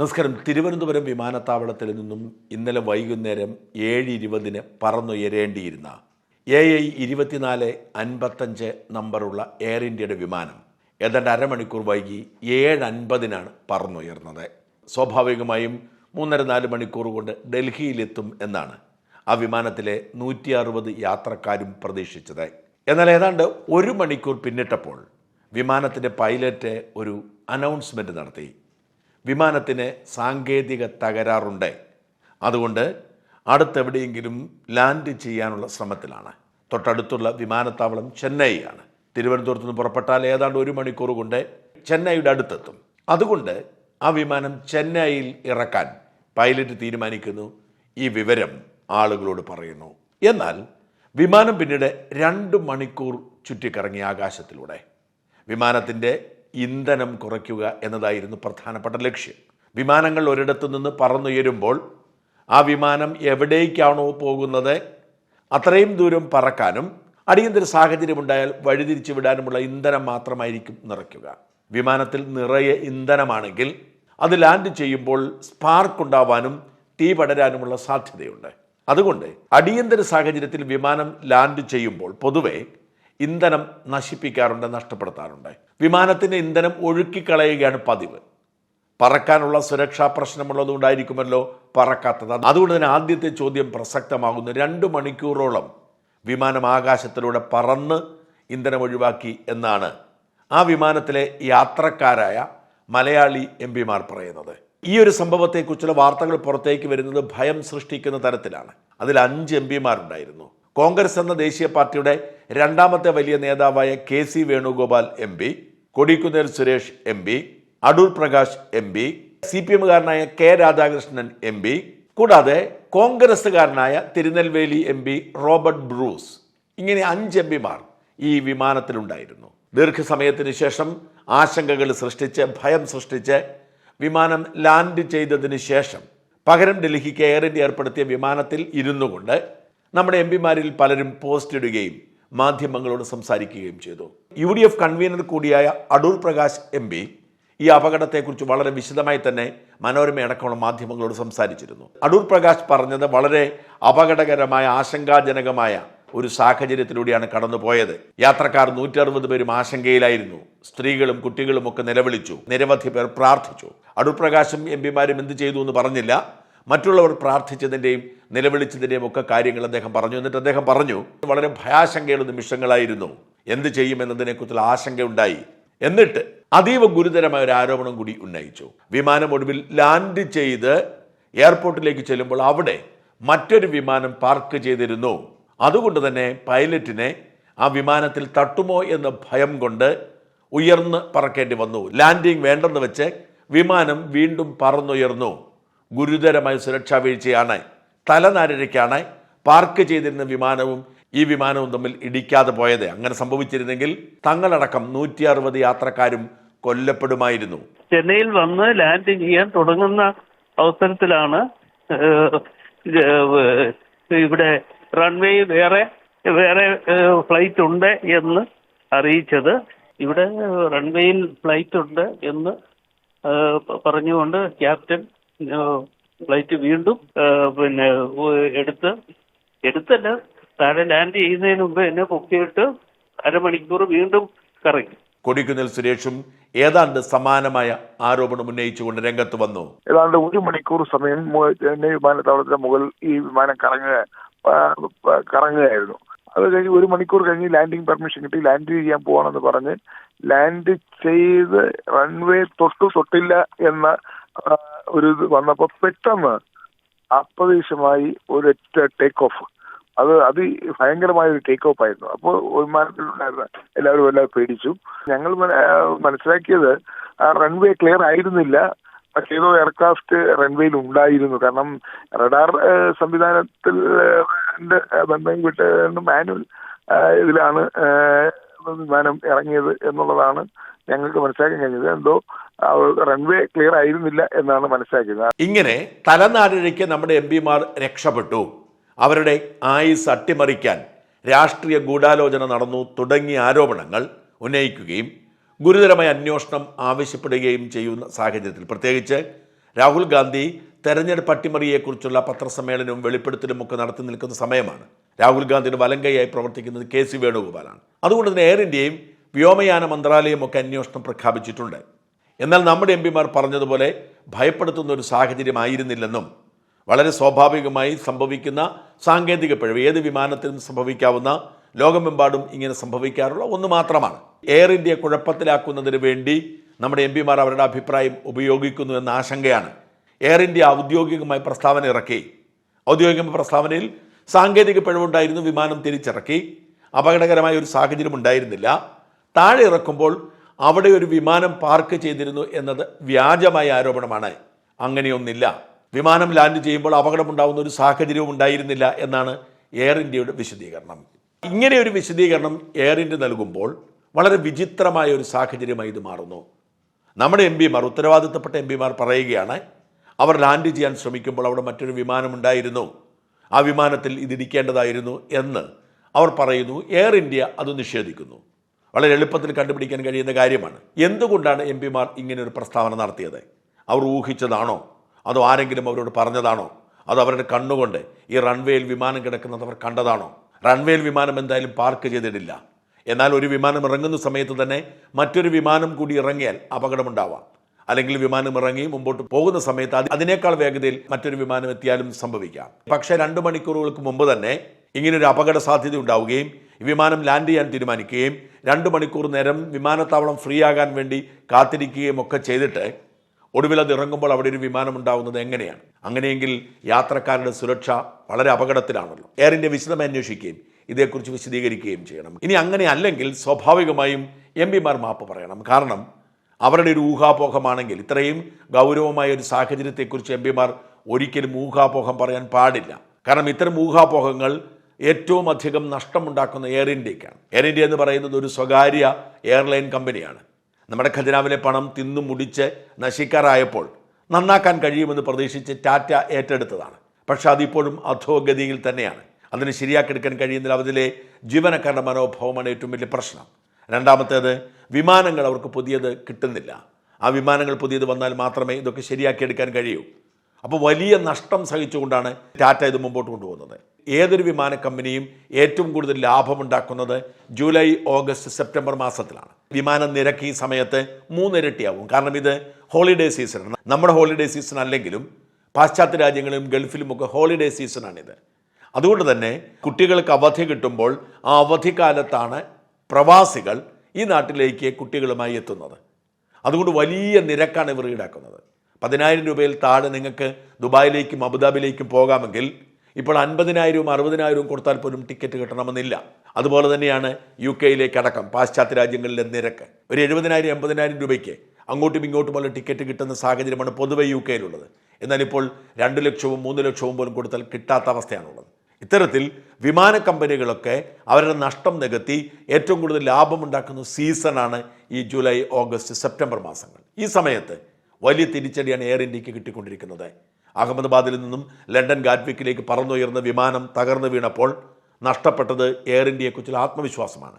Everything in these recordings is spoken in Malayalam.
നമസ്കാരം. തിരുവനന്തപുരം വിമാനത്താവളത്തിൽ നിന്നും ഇന്നലെ വൈകുന്നേരം ഏഴ് ഇരുപതിന് പറന്നുയരേണ്ടിയിരുന്ന എ ഐ ഇരുപത്തിനാല് അൻപത്തഞ്ച് നമ്പറുള്ള എയർ ഇന്ത്യയുടെ വിമാനം ഏതാണ്ട് അരമണിക്കൂർ വൈകി ഏഴ് അൻപതിനാണ് പറന്നുയർന്നത്. സ്വാഭാവികമായും മൂന്നര നാല് മണിക്കൂർ കൊണ്ട് ഡൽഹിയിലെത്തും എന്നാണ് ആ വിമാനത്തിലെ നൂറ്റി അറുപത് യാത്രക്കാരും പ്രതീക്ഷിച്ചത്. എന്നാൽ ഏതാണ്ട് ഒരു മണിക്കൂർ പിന്നിട്ടപ്പോൾ വിമാനത്തിന്റെ പൈലറ്റ് ഒരു അനൗൺസ്മെന്റ് നടത്തി. വിമാനത്തിന് സാങ്കേതിക തകരാറുണ്ട്. അതുകൊണ്ട് അടുത്തെവിടെയെങ്കിലും ലാൻഡ് ചെയ്യാനുള്ള ശ്രമത്തിലാണ്. തൊട്ടടുത്തുള്ള വിമാനത്താവളം ചെന്നൈയാണ്. തിരുവനന്തപുരത്ത് നിന്ന് പുറപ്പെട്ടാൽ ഏതാണ്ട് ഒരു മണിക്കൂർ കൊണ്ട് ചെന്നൈയുടെ അടുത്തെത്തും. അതുകൊണ്ട് ആ വിമാനം ചെന്നൈയിൽ ഇറക്കാൻ പൈലറ്റ് തീരുമാനിക്കുന്നു. ഈ വിവരം ആളുകളോട് പറയുന്നു. എന്നാൽ വിമാനം പിന്നീട് രണ്ട് മണിക്കൂർ ചുറ്റിക്കറങ്ങി ആകാശത്തിലൂടെ. വിമാനത്തിന്റെ ഇന്ധനം കുറയ്ക്കുക എന്നതായിരുന്നു പ്രധാനപ്പെട്ട ലക്ഷ്യം. വിമാനങ്ങൾ ഒരിടത്തു നിന്ന് പറന്നുയരുമ്പോൾ ആ വിമാനം എവിടേക്കാണോ പോകുന്നത് അത്രയും ദൂരം പറക്കാനും അടിയന്തര സാഹചര്യമുണ്ടായാൽ വഴിതിരിച്ചു വിടാനുമുള്ള ഇന്ധനം മാത്രമായിരിക്കും നിറയ്ക്കുക. വിമാനത്തിൽ നിറയെ ഇന്ധനമാണെങ്കിൽ അത് ലാൻഡ് ചെയ്യുമ്പോൾ സ്പാർക്ക് ഉണ്ടാവാനും തീ പടരാനുമുള്ള സാധ്യതയുണ്ട്. അതുകൊണ്ട് അടിയന്തര സാഹചര്യത്തിൽ വിമാനം ലാൻഡ് ചെയ്യുമ്പോൾ പൊതുവെ ഇന്ധനം നശിപ്പിക്കാറുണ്ട് നഷ്ടപ്പെടുത്താറുണ്ട്. വിമാനത്തിന്റെ ഇന്ധനം ഒഴുക്കിക്കളയുകയാണ് പതിവ്. പറക്കാനുള്ള സുരക്ഷാ പ്രശ്നമുള്ളതുകൊണ്ടായിരിക്കുമല്ലോ പറക്കാത്തത്. അതുകൊണ്ട് തന്നെ ആദ്യത്തെ ചോദ്യം പ്രസക്തമാകുന്നു. രണ്ട് മണിക്കൂറോളം വിമാനം ആകാശത്തിലൂടെ പറന്ന് ഇന്ധനം ഒഴിവാക്കി എന്നാണ് ആ വിമാനത്തിലെ യാത്രക്കാരായ മലയാളി എം പിമാർ പറയുന്നത്. ഈ ഒരു സംഭവത്തെക്കുറിച്ചുള്ള വാർത്തകൾ പുറത്തേക്ക് വരുന്നത് ഭയം സൃഷ്ടിക്കുന്ന തരത്തിലാണ്. അതിൽ അഞ്ച് എം പിമാരുണ്ടായിരുന്നു കോൺഗ്രസ് എന്ന ദേശീയ പാർട്ടിയുടെ രണ്ടാമത്തെ വലിയ നേതാവായ K C Venugopal M P Kodikunnil Suresh M P Adoor Prakash M P C P എമ്മുകാരനായ K Radhakrishnan M P കൂടാതെ കോൺഗ്രസ്സുകാരനായ Tirunelveli M P Robert Bruce. ഇങ്ങനെ അഞ്ച് എം പിമാർ ഈ വിമാനത്തിലുണ്ടായിരുന്നു. ദീർഘസമയത്തിന് ശേഷം ആശങ്കകൾ സൃഷ്ടിച്ച് ഭയം സൃഷ്ടിച്ച് വിമാനം ലാൻഡ് ചെയ്തതിന് ശേഷം പകരം ഡൽഹിക്ക് എയർ ഇന്ത്യ ഏർപ്പെടുത്തിയ വിമാനത്തിൽ ഇരുന്നുകൊണ്ട് നമ്മുടെ എം പിമാരിൽ പലരും പോസ്റ്റ് ഇടുകയും മാധ്യമങ്ങളോട് സംസാരിക്കുകയും ചെയ്തു. യു ഡി എഫ് കൺവീനർ കൂടിയായ അടൂർ പ്രകാശ് എം പി ഈ അപകടത്തെക്കുറിച്ച് വളരെ വിശദമായി തന്നെ മനോരമ അടക്കമുള്ള മാധ്യമങ്ങളോട് സംസാരിച്ചിരുന്നു. അടൂർ പ്രകാശ് പറഞ്ഞത് വളരെ അപകടകരമായ ആശങ്കാജനകമായ ഒരു സാഹചര്യത്തിലൂടെയാണ് കടന്നുപോയത്. യാത്രക്കാർ നൂറ്റി അറുപത് പേരും ആശങ്കയിലായിരുന്നു. സ്ത്രീകളും കുട്ടികളും ഒക്കെ നിലവിളിച്ചു. നിരവധി പേർ പ്രാർത്ഥിച്ചു. അടൂർ പ്രകാശും എം പിമാരും എന്ത് ചെയ്തു എന്ന് പറഞ്ഞില്ല. മറ്റുള്ളവർ പ്രാർത്ഥിച്ചതിന്റെയും നിലവിളിച്ചതിന്റെയും ഒക്കെ കാര്യങ്ങൾ അദ്ദേഹം പറഞ്ഞു. എന്നിട്ട് അദ്ദേഹം പറഞ്ഞു വളരെ ഭയാശങ്കയുടെ നിമിഷങ്ങളായിരുന്നു. എന്ത് ചെയ്യുമെന്നതിനെക്കുറിച്ചുള്ള ആശങ്കയുണ്ടായി. എന്നിട്ട് അതീവ ഗുരുതരമായ ഒരു ആരോപണം കൂടി ഉന്നയിച്ചു. വിമാനം ഒടുവിൽ ലാൻഡ് ചെയ്ത് എയർപോർട്ടിലേക്ക് ചെല്ലുമ്പോൾ അവിടെ മറ്റൊരു വിമാനം പാർക്ക് ചെയ്തിരുന്നു. അതുകൊണ്ട് തന്നെ പൈലറ്റിനെ ആ വിമാനത്തിൽ തട്ടുമോ എന്ന ഭയം കൊണ്ട് ഉയർന്ന് പറക്കേണ്ടി വന്നു. ലാൻഡിംഗ് വേണ്ടെന്ന് വെച്ച് വിമാനം വീണ്ടും പറന്നുയർന്നു. ഗുരുതരമായ സുരക്ഷാ വീഴ്ചയാണ്. തലനാരിഴയ്ക്കാണ് പാർക്ക് ചെയ്തിരുന്ന വിമാനവും ഈ വിമാനവും തമ്മിൽ ഇടിക്കാതെ പോയത്. അങ്ങനെ സംഭവിച്ചിരുന്നെങ്കിൽ തങ്ങളടക്കം നൂറ്റി അറുപത് യാത്രക്കാരും കൊല്ലപ്പെടുമായിരുന്നു. ചെന്നൈയിൽ വന്ന് ലാൻഡ് ചെയ്യാൻ തുടങ്ങുന്ന അവസരത്തിലാണ് ഇവിടെ റൺവേ വേറെ വേറെ ഫ്ലൈറ്റ് ഉണ്ട് എന്ന് അറിയിച്ചത്. ഇവിടെ റൺവേയിൽ ഫ്ലൈറ്റ് ഉണ്ട് എന്ന് പറഞ്ഞുകൊണ്ട് ക്യാപ്റ്റൻ ഫ്ലൈറ്റ് വീണ്ടും പിന്നെ എടുത്ത് എടുത്തല്ല താഴെ ലാൻഡ് ചെയ്യുന്നതിന് മുമ്പ് എന്നെ പൊക്കിയിട്ട് അരമണിക്കൂർ വീണ്ടും കറങ്ങി. കൊടിക്കുന്നിൽ സുരേഷും ഏതാണ്ട് സമാനമായ ആരോപണം ഉന്നയിച്ചുകൊണ്ട് രംഗത്ത് വന്നു. ഏതാണ്ട് ഒരു മണിക്കൂർ സമയം ചെന്നൈ വിമാനത്താവളത്തിന് മുകളിൽ ഈ വിമാനം കറങ്ങുക കറങ്ങുകയായിരുന്നു. അത് കഴിഞ്ഞ് ഒരു മണിക്കൂർ കഴിഞ്ഞ് ലാൻഡിംഗ് പെർമിഷൻ കിട്ടി. ലാൻഡ് ചെയ്യാൻ പോവാണെന്ന് പറഞ്ഞ് ലാൻഡ് ചെയ്ത് റൺവേ തൊട്ടു തൊട്ടില്ല എന്ന ഒരു ഇത് വന്നപ്പോ പെട്ടെന്ന് അപ്രതീക്ഷമായി ഒരൊറ്റ ടേക്ക് ഓഫ് അത് അത് ഭയങ്കരമായ ഒരു ടേക്ക് ഓഫ് ആയിരുന്നു. അപ്പോൾ വിമാനത്തിലുണ്ടായിരുന്ന എല്ലാവരും എല്ലാം പേടിച്ചു. ഞങ്ങൾ മനസ്സിലാക്കിയത് റൺവേ ക്ലിയർ ആയിരുന്നില്ല. ഏതോ എയർക്രാഫ്റ്റ് റൺവേയിൽ ഉണ്ടായിരുന്നു. കാരണം റഡാർ സംവിധാനത്തിൽ ബന്ധം വിട്ട് മാനുവൽ ഇതിലാണ് വിമാനം ഇറങ്ങിയത് എന്നുള്ളതാണ് ഞങ്ങൾക്ക് മനസ്സിലാക്കാൻ കഴിഞ്ഞത് എന്തോ റൺവേ ക്ലിയർ ആയിരുന്നില്ല എന്നാണ് മനസ്സിലാക്കിയത്. ഇങ്ങനെ തലനാരിഴയ്ക്ക് നമ്മുടെ എം പിമാർ രക്ഷപ്പെട്ടു. അവരുടെ ആയുസ് അട്ടിമറിക്കാൻ രാഷ്ട്രീയ ഗൂഢാലോചന നടന്നു തുടങ്ങിയ ആരോപണങ്ങൾ ഉന്നയിക്കുകയും ഗുരുതരമായ അന്വേഷണം ആവശ്യപ്പെടുകയും ചെയ്യുന്ന സാഹചര്യത്തിൽ. പ്രത്യേകിച്ച് രാഹുൽ ഗാന്ധി തെരഞ്ഞെടുപ്പ് അട്ടിമറിയെക്കുറിച്ചുള്ള പത്രസമ്മേളനവും വെളിപ്പെടുത്തലും ഒക്കെ നടത്തി നിൽക്കുന്ന സമയമാണ്. രാഹുൽ ഗാന്ധിയുടെ വലങ്കയായി പ്രവർത്തിക്കുന്നത് കെ സി വേണുഗോപാലാണ്. അതുകൊണ്ട് തന്നെ എയർ ഇന്ത്യയും വ്യോമയാന മന്ത്രാലയമൊക്കെ അന്വേഷണം പ്രഖ്യാപിച്ചിട്ടുണ്ട്. എന്നാൽ നമ്മുടെ എം പിമാർ പറഞ്ഞതുപോലെ ഭയപ്പെടുത്തുന്ന ഒരു സാഹചര്യമായിരുന്നില്ലെന്നും വളരെ സ്വാഭാവികമായി സംഭവിക്കുന്ന സാങ്കേതിക പിഴവ് ഏത് വിമാനത്തിലും സംഭവിക്കാവുന്ന ലോകമെമ്പാടും ഇങ്ങനെ സംഭവിക്കാറുള്ള ഒന്ന് മാത്രമാണ്. എയർ ഇന്ത്യ കുഴപ്പത്തിലാക്കുന്നതിന് വേണ്ടി നമ്മുടെ എം പിമാർ അവരുടെ അഭിപ്രായം ഉപയോഗിക്കുന്നു എന്ന ആശങ്കയാണ്. എയർ ഇന്ത്യ ഔദ്യോഗികമായി പ്രസ്താവന ഇറക്കി. ഔദ്യോഗിക പ്രസ്താവനയിൽ സാങ്കേതിക പിഴവുണ്ടായിരുന്നു വിമാനം തിരിച്ചിറക്കി. അപകടകരമായ ഒരു സാഹചര്യം ഉണ്ടായിരുന്നില്ല താഴെ ഇറക്കുമ്പോൾ അവിടെ ഒരു വിമാനം പാർക്ക് ചെയ്തിരുന്നു എന്നത് വ്യാജമായ ആരോപണമാണ്. അങ്ങനെയൊന്നില്ല വിമാനം ലാൻഡ് ചെയ്യുമ്പോൾ അപകടമുണ്ടാകുന്ന ഒരു സാഹചര്യവും ഉണ്ടായിരുന്നില്ല എന്നാണ് എയർ ഇന്ത്യയുടെ വിശദീകരണം. ഇങ്ങനെ ഒരു വിശദീകരണം എയർ ഇന്ത്യ നൽകുമ്പോൾ വളരെ വിചിത്രമായ ഒരു സാഹചര്യമായി ഇത് മാറുന്നു. നമ്മുടെ എം പിമാർ ഉത്തരവാദിത്തപ്പെട്ട എം പിമാർ പറയുകയാണ് അവർ ലാൻഡ് ചെയ്യാൻ ശ്രമിക്കുമ്പോൾ അവിടെ മറ്റൊരു വിമാനമുണ്ടായിരുന്നു ആ വിമാനത്തിൽ ഇതിടിക്കേണ്ടതായിരുന്നു എന്ന് അവർ പറയുന്നു. എയർ ഇന്ത്യ അത് നിഷേധിക്കുന്നു. വളരെ എളുപ്പത്തിൽ കണ്ടുപിടിക്കാൻ കഴിയുന്ന കാര്യമാണ്. എന്തുകൊണ്ടാണ് എം പിമാർ ഇങ്ങനെ ഒരു പ്രസ്താവന നടത്തിയത്? അവർ ഊഹിച്ചതാണോ? അതോ ആരെങ്കിലും അവരോട് പറഞ്ഞതാണോ? അതോ അവരുടെ കണ്ണുകൊണ്ട് ഈ റൺവേയിൽ വിമാനം കിടക്കുന്നത് അവർ കണ്ടതാണോ? റൺവേയിൽ വിമാനം എന്തായാലും പാർക്ക് ചെയ്തിട്ടില്ല. എന്നാൽ ഒരു വിമാനം ഇറങ്ങുന്ന സമയത്ത് തന്നെ മറ്റൊരു വിമാനം കൂടി ഇറങ്ങിയാൽ അപകടമുണ്ടാവാം. അല്ലെങ്കിൽ വിമാനം ഇറങ്ങി മുമ്പോട്ട് പോകുന്ന സമയത്ത് അത് അതിനേക്കാൾ വേഗതയിൽ മറ്റൊരു വിമാനം എത്തിയാലും സംഭവിക്കാം. പക്ഷേ രണ്ട് മണിക്കൂറുകൾക്ക് മുമ്പ് തന്നെ ഇങ്ങനൊരു അപകട സാധ്യത ഉണ്ടാവുകയും വിമാനം ലാൻഡ് ചെയ്യാൻ തീരുമാനിക്കുകയും രണ്ട് മണിക്കൂർ നേരം വിമാനത്താവളം ഫ്രീ ആകാൻ വേണ്ടി കാത്തിരിക്കുകയും ഒക്കെ ചെയ്തിട്ട് ഒടുവിൽ അത് ഇറങ്ങുമ്പോൾ അവിടെ ഒരു വിമാനം ഉണ്ടാവുന്നത് എങ്ങനെയാണ്? അങ്ങനെയെങ്കിൽ യാത്രക്കാരുടെ സുരക്ഷ വളരെ അപകടത്തിലാണല്ലോ. എയർ ഇന്ത്യ വിശദമായി അന്വേഷിക്കുകയും ഇതേക്കുറിച്ച് വിശദീകരിക്കുകയും ചെയ്യണം. ഇനി അങ്ങനെ അല്ലെങ്കിൽ സ്വാഭാവികമായും എം പിമാർ മാപ്പ് പറയണം. കാരണം അവരുടെ ഒരു ഊഹാപോഹമാണെങ്കിൽ ഇത്രയും ഗൗരവമായ ഒരു സാഹചര്യത്തെക്കുറിച്ച് എം പിമാർ ഒരിക്കലും ഊഹാപോഹം പറയാൻ പാടില്ല. കാരണം ഇത്തരം ഊഹാപോഹങ്ങൾ ഏറ്റവും അധികം നഷ്ടമുണ്ടാക്കുന്ന എയർ ഇന്ത്യക്കാണ് എയർ ഇന്ത്യ എന്ന് പറയുന്നത് ഒരു സ്വകാര്യ എയർലൈൻ കമ്പനിയാണ് നമ്മുടെ ഖജനാവിലെ പണം തിന്നു മുടിച്ച് നശിക്കാറായപ്പോൾ നന്നാക്കാൻ കഴിയുമെന്ന് പ്രതീക്ഷിച്ച് ടാറ്റ ഏറ്റെടുത്തതാണ്. പക്ഷേ അതിപ്പോഴും അധോഗതിയിൽ തന്നെയാണ്. അതിന് ശരിയാക്കിയെടുക്കാൻ കഴിയുന്നില്ല അതിലെ ജീവനക്കാരുടെ മനോഭാവമാണ് ഏറ്റവും വലിയ പ്രശ്നം. രണ്ടാമത്തേത് വിമാനങ്ങൾ അവർക്ക് പുതിയത് കിട്ടുന്നില്ല. ആ വിമാനങ്ങൾ പുതിയത് വന്നാൽ മാത്രമേ ഇതൊക്കെ ശരിയാക്കിയെടുക്കാൻ കഴിയൂ. അപ്പോൾ വലിയ നഷ്ടം സഹിച്ചുകൊണ്ടാണ് ടാറ്റ ഇത് മുമ്പോട്ട് കൊണ്ടുപോകുന്നത്. ഏതൊരു വിമാന കമ്പനിയും ഏറ്റവും കൂടുതൽ ലാഭമുണ്ടാക്കുന്നത് ജൂലൈ ഓഗസ്റ്റ് സെപ്റ്റംബർ മാസത്തിലാണ്. വിമാന നിരക്ക് ഈ സമയത്ത് മൂന്നിരട്ടിയാവും. കാരണം ഇത് ഹോളിഡേ സീസണാണ് നമ്മുടെ ഹോളിഡേ സീസൺ അല്ലെങ്കിലും പാശ്ചാത്യ രാജ്യങ്ങളിലും ഗൾഫിലുമൊക്കെ ഹോളിഡേ സീസണാണിത്. അതുകൊണ്ട് തന്നെ കുട്ടികൾക്ക് അവധി കിട്ടുമ്പോൾ ആ അവധിക്കാലത്താണ് പ്രവാസികൾ ഈ നാട്ടിലേക്ക് കുട്ടികളുമായി എത്തുന്നത്. അതുകൊണ്ട് വലിയ നിരക്കാണ് ഇവർ ഈടാക്കുന്നത്. പതിനായിരം രൂപയിൽ താഴെ നിങ്ങൾക്ക് ദുബായിലേക്കും അബുദാബിയിലേക്കും പോകാമെങ്കിൽ ഇപ്പോൾ അൻപതിനായിരവും അറുപതിനായിരവും കൊടുത്താൽ പോലും ടിക്കറ്റ് കിട്ടണമെന്നില്ല. അതുപോലെ തന്നെയാണ് യു കെയിലേക്ക് അടക്കം പാശ്ചാത്യ രാജ്യങ്ങളിലെ നിരക്ക്. ഒരു എഴുപതിനായിരം എൺപതിനായിരം രൂപയ്ക്ക് അങ്ങോട്ടും ഇങ്ങോട്ടുമുള്ള ടിക്കറ്റ് കിട്ടുന്ന സാഹചര്യമാണ് പൊതുവെ യു കെയിലുള്ളത് എന്നാൽ ഇപ്പോൾ രണ്ട് ലക്ഷവും മൂന്ന് ലക്ഷവും പോലും കൊടുത്താൽ കിട്ടാത്ത അവസ്ഥയാണുള്ളത്. ഇത്തരത്തിൽ വിമാന കമ്പനികളൊക്കെ അവരുടെ നഷ്ടം നികത്തി ഏറ്റവും കൂടുതൽ ലാഭമുണ്ടാക്കുന്ന സീസണാണ് ഈ ജൂലൈ ഓഗസ്റ്റ് സെപ്റ്റംബർ മാസങ്ങൾ. ഈ സമയത്ത് വലിയ തിരിച്ചടിയാണ് എയർ ഇന്ത്യയ്ക്ക് കിട്ടിക്കൊണ്ടിരിക്കുന്നത്. അഹമ്മദാബാദിൽ നിന്നും ലണ്ടൻ ഗാറ്റ്വിക്കിലേക്ക് പറന്നുയർന്ന വിമാനം തകർന്നു വീണപ്പോൾ നഷ്ടപ്പെട്ടത് എയർ ഇന്ത്യയെക്കുറിച്ചുള്ള ആത്മവിശ്വാസമാണ്.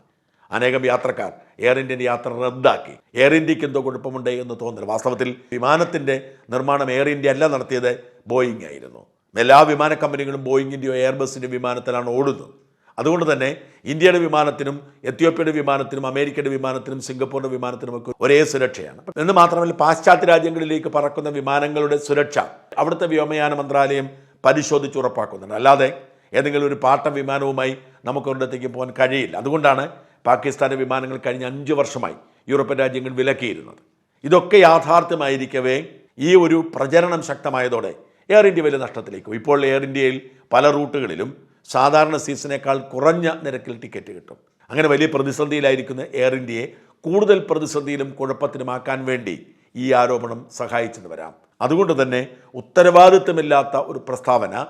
അനേകം യാത്രക്കാർ എയർ ഇന്ത്യൻ യാത്ര റദ്ദാക്കി. എയർ ഇന്ത്യയ്ക്ക് എന്തോ കുഴപ്പമുണ്ട് എന്ന് തോന്നുന്നു വാസ്തവത്തിൽ വിമാനത്തിന്റെ നിർമ്മാണം എയർ ഇന്ത്യ അല്ല നടത്തിയത് ബോയിങ് ആയിരുന്നു. എല്ലാ വിമാന കമ്പനികളും ബോയിങ്ങിന്റെയോ എയർബസിന്റെ വിമാനത്തിലാണ് ഓടുന്നത്. അതുകൊണ്ട് തന്നെ ഇന്ത്യയുടെ വിമാനത്തിനും എത്യോപ്യയുടെ വിമാനത്തിനും അമേരിക്കയുടെ വിമാനത്തിനും സിംഗപ്പൂരിന്റെ വിമാനത്തിനും ഒക്കെ ഒരേ സുരക്ഷയാണ്. എന്ന് മാത്രമല്ല പാശ്ചാത്യ രാജ്യങ്ങളിലേക്ക് പറക്കുന്ന വിമാനങ്ങളുടെ സുരക്ഷ അവിടുത്തെ വ്യോമയാന മന്ത്രാലയം പരിശോധിച്ച് ഉറപ്പാക്കുന്നുണ്ട്. അല്ലാതെ ഏതെങ്കിലും ഒരു പാട്ട വിമാനവുമായി നമുക്ക് ഒരിടത്തേക്ക് പോകാൻ കഴിയില്ല. അതുകൊണ്ടാണ് പാകിസ്ഥാന്റെ വിമാനങ്ങൾ കഴിഞ്ഞ അഞ്ച് വർഷമായി യൂറോപ്യൻ രാജ്യങ്ങൾ വിലക്കിയിരുന്നത്. ഇതൊക്കെ യാഥാർത്ഥ്യമായിരിക്കവേ ഈ ഒരു പ്രചരണം ശക്തമായതോടെ എയർ ഇന്ത്യ വലിയ നഷ്ടത്തിലേക്ക് ഇപ്പോൾ എയർ ഇന്ത്യയിൽ പല റൂട്ടുകളിലും സാധാരണ സീസണേക്കാൾ കുറഞ്ഞ നിരക്കിൽ ടിക്കറ്റ് കിട്ടും. അങ്ങനെ വലിയ പ്രതിസന്ധിയിലായിരിക്കുന്ന എയർ ഇന്ത്യയെ കൂടുതൽ പ്രതിസന്ധിയിലും കുഴപ്പത്തിലുമാക്കാൻ വേണ്ടി ഈ ആരോപണം സഹായിച്ചെന്ന് വരാം. അതുകൊണ്ട് തന്നെ ഉത്തരവാദിത്വമില്ലാത്ത ഒരു പ്രസ്താവന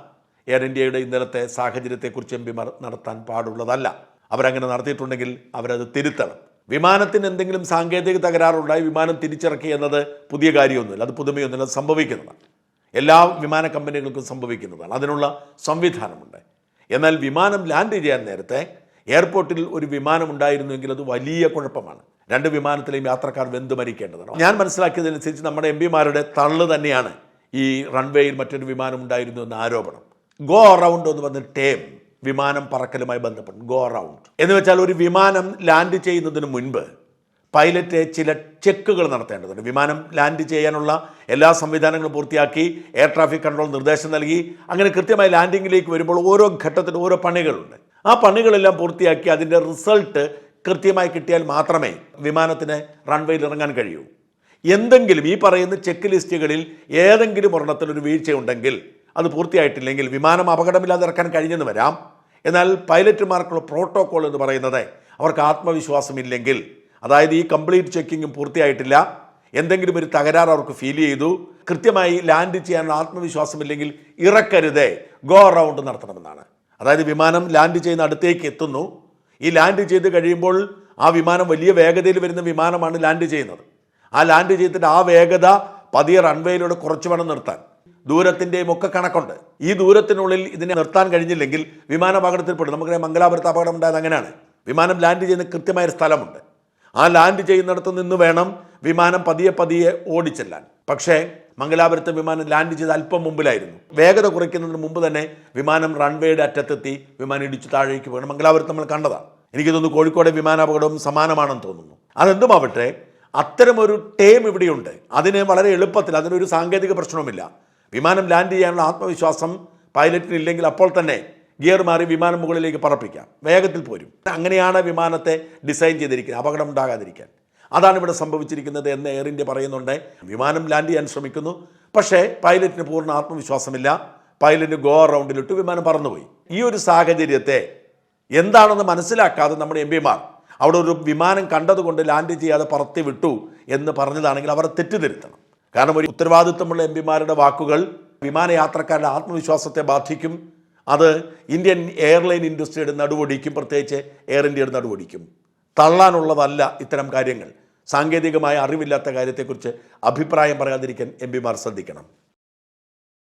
എയർ ഇന്ത്യയുടെ ഇന്നലത്തെ സാഹചര്യത്തെക്കുറിച്ച് എം പിമാർ നടത്താൻ പാടുള്ളതല്ല. അവരങ്ങനെ നടത്തിയിട്ടുണ്ടെങ്കിൽ അവരത് തിരുത്തണം. വിമാനത്തിന് എന്തെങ്കിലും സാങ്കേതിക തകരാറുണ്ടായി വിമാനം തിരിച്ചിറക്കി എന്നത് പുതിയ കാര്യമൊന്നുമില്ല. അത് പുതുമയൊന്നുമില്ല അത് സംഭവിക്കുന്നതാണ്. എല്ലാ വിമാന കമ്പനികൾക്കും സംഭവിക്കുന്നതാണ്. അതിനുള്ള സംവിധാനമുണ്ട്. എന്നാൽ വിമാനം ലാൻഡ് ചെയ്യാൻ നേരത്തെ എയർപോർട്ടിൽ ഒരു വിമാനം ഉണ്ടായിരുന്നുവെങ്കിൽ അത് വലിയ കുഴപ്പമാണ്. രണ്ട് വിമാനത്തിലെയും യാത്രക്കാർ വെന്ത് മരിക്കേണ്ടതാണ്. ഞാൻ മനസ്സിലാക്കിയതനുസരിച്ച് നമ്മുടെ എം പിമാരുടെ തള്ളു തന്നെയാണ് ഈ റൺവേയിൽ മറ്റൊരു വിമാനം ഉണ്ടായിരുന്നു എന്ന ആരോപണം. ഗോ അറൗണ്ട് എന്ന് പറഞ്ഞ ടേം വിമാനം പറക്കലുമായി ബന്ധപ്പെട്ട്. ഗോ അറൗണ്ട് എന്ന് വെച്ചാൽ ഒരു വിമാനം ലാൻഡ് ചെയ്യുന്നതിന് മുൻപ് പൈലറ്റ് ചില ചെക്കുകൾ നടത്തേണ്ടതുണ്ട്. വിമാനം ലാൻഡ് ചെയ്യാനുള്ള എല്ലാ സംവിധാനങ്ങളും പൂർത്തിയാക്കി എയർ ട്രാഫിക് കൺട്രോൾ നിർദ്ദേശം നൽകി അങ്ങനെ കൃത്യമായി ലാൻഡിങ്ങിലേക്ക് വരുമ്പോൾ ഓരോ ഘട്ടത്തിൽ ഓരോ പണികളുണ്ട്. ആ പണികളെല്ലാം പൂർത്തിയാക്കി അതിന്റെ റിസൾട്ട് കൃത്യമായി കിട്ടിയാൽ മാത്രമേ വിമാനത്തിന് റൺവേയിൽ ഇറങ്ങാൻ കഴിയൂ. എന്തെങ്കിലും ഈ പറയുന്ന ചെക്ക് ലിസ്റ്റുകളിൽ ഏതെങ്കിലും ഒരെണ്ണത്തിൽ ഒരു വീഴ്ചയുണ്ടെങ്കിൽ അത് പൂർത്തിയായിട്ടില്ലെങ്കിൽ വിമാനം അപകടമില്ലാതെ ഇറക്കാൻ കഴിഞ്ഞെന്ന് വരാം. എന്നാൽ പൈലറ്റുമാർക്കുള്ള പ്രോട്ടോകോൾ എന്ന് പറയുന്നത് അവർക്ക് ആത്മവിശ്വാസമില്ലെങ്കിൽ അതായത് ഈ കംപ്ലീറ്റ് ചെക്കിങ്ങും പൂർത്തിയായിട്ടില്ല. എന്തെങ്കിലും ഒരു തകരാർ അവർക്ക് ഫീൽ ചെയ്തു. കൃത്യമായി ലാൻഡ് ചെയ്യാനുള്ള ആത്മവിശ്വാസമില്ലെങ്കിൽ ഇറക്കരുതേ. Go around നടത്തണമെന്നാണ്. അതായത് വിമാനം ലാൻഡ് ചെയ്യുന്ന അടുത്തേക്ക് എത്തുന്നു. ഈ ലാൻഡ് ചെയ്ത് കഴിയുമ്പോൾ ആ വിമാനം വലിയ വേഗതയിൽ വരുന്ന വിമാനമാണ് ലാൻഡ് ചെയ്യുന്നത്. ആ ലാൻഡ് ചെയ്തിട്ട് ആ വേഗത പതിയ റൺവേയിലൂടെ കുറച്ച് വേണം നിർത്താൻ. ദൂരത്തിന്റെയും ഒക്കെ കണക്കുണ്ട്. ഈ ദൂരത്തിനുള്ളിൽ ഇതിനെ നിർത്താൻ കഴിഞ്ഞില്ലെങ്കിൽ വിമാനം അപകടത്തിൽപ്പെടും നമുക്കറിയാം മംഗലാപുരത്ത് അപകടം ഉണ്ടായത് അങ്ങനെയാണ്. വിമാനം ലാൻഡ് ചെയ്യുന്ന കൃത്യമായ സ്ഥലമുണ്ട്. ആ ലാൻഡ് ചെയ്യുന്നിടത്ത് നിന്ന് വേണം വിമാനം പതിയെ പതിയെ ഓടിച്ചെല്ലാൻ. പക്ഷേ മംഗലാപുരത്തെ വിമാനം ലാൻഡ് ചെയ്ത് അല്പം മുമ്പിലായിരുന്നു. വേഗത കുറയ്ക്കുന്നതിന് മുമ്പ് തന്നെ വിമാനം റൺവേയുടെ അറ്റത്തെത്തി വിമാനം ഇടിച്ചു താഴേക്ക് വേണം. മംഗലാപുരത്ത് നമ്മൾ കണ്ടതാണ്. എനിക്ക് തോന്നുന്നു കോഴിക്കോട് വിമാനാപകടവും സമാനമാണെന്ന് തോന്നുന്നു. അതെന്തുമാവട്ടെ അത്തരമൊരു ടേം ഇവിടെയുണ്ട്. അതിന് വളരെ എളുപ്പത്തിൽ അതിനൊരു സാങ്കേതിക പ്രശ്നവുമില്ല. വിമാനം ലാൻഡ് ചെയ്യാനുള്ള ആത്മവിശ്വാസം പൈലറ്റിന് ഇല്ലെങ്കിൽ അപ്പോൾ തന്നെ ഗിയർ മാറി വിമാനം മുകളിലേക്ക് പറപ്പിക്കാം. വേഗത്തിൽ പോരും. അങ്ങനെയാണ് വിമാനത്തെ ഡിസൈൻ ചെയ്തിരിക്കുന്നത് അപകടം ഉണ്ടാകാതിരിക്കാൻ. അതാണ് ഇവിടെ സംഭവിച്ചിരിക്കുന്നത് എന്ന് എയർ ഇന്ത്യ പറയുന്നുണ്ട്. വിമാനം ലാൻഡ് ചെയ്യാൻ ശ്രമിക്കുന്നു. പക്ഷേ പൈലറ്റിന് പൂർണ ആത്മവിശ്വാസമില്ല. പൈലറ്റ് ഗോ റൗണ്ടിലിട്ട് വിമാനം പറന്നുപോയി. ഈ ഒരു സാഹചര്യത്തെ എന്താണെന്ന് മനസ്സിലാക്കാതെ നമ്മുടെ എം പിമാർ അവിടെ ഒരു വിമാനം കണ്ടതുകൊണ്ട് ലാൻഡ് ചെയ്യാതെ പറത്തി വിട്ടു എന്ന് പറഞ്ഞതാണെങ്കിൽ അവരെ തെറ്റിദ്ധരുത്തണം കാരണം ഒരു ഉത്തരവാദിത്വമുള്ള എം പിമാരുടെ വാക്കുകൾ വിമാനയാത്രക്കാരുടെ ആത്മവിശ്വാസത്തെ ബാധിക്കും. അത് ഇന്ത്യൻ എയർലൈൻ ഇൻഡസ്ട്രിയുടെ നടുവൊടിക്കും പ്രത്യേകിച്ച് എയർ ഇന്ത്യയുടെ നടുവൊടിക്കും. തള്ളാനുള്ളതല്ല ഇത്തരം കാര്യങ്ങൾ. സാങ്കേതികമായ അറിവില്ലാത്ത കാര്യത്തെക്കുറിച്ച് അഭിപ്രായം പറയാതിരിക്കാൻ എം പിമാർ ശ്രദ്ധിക്കണം.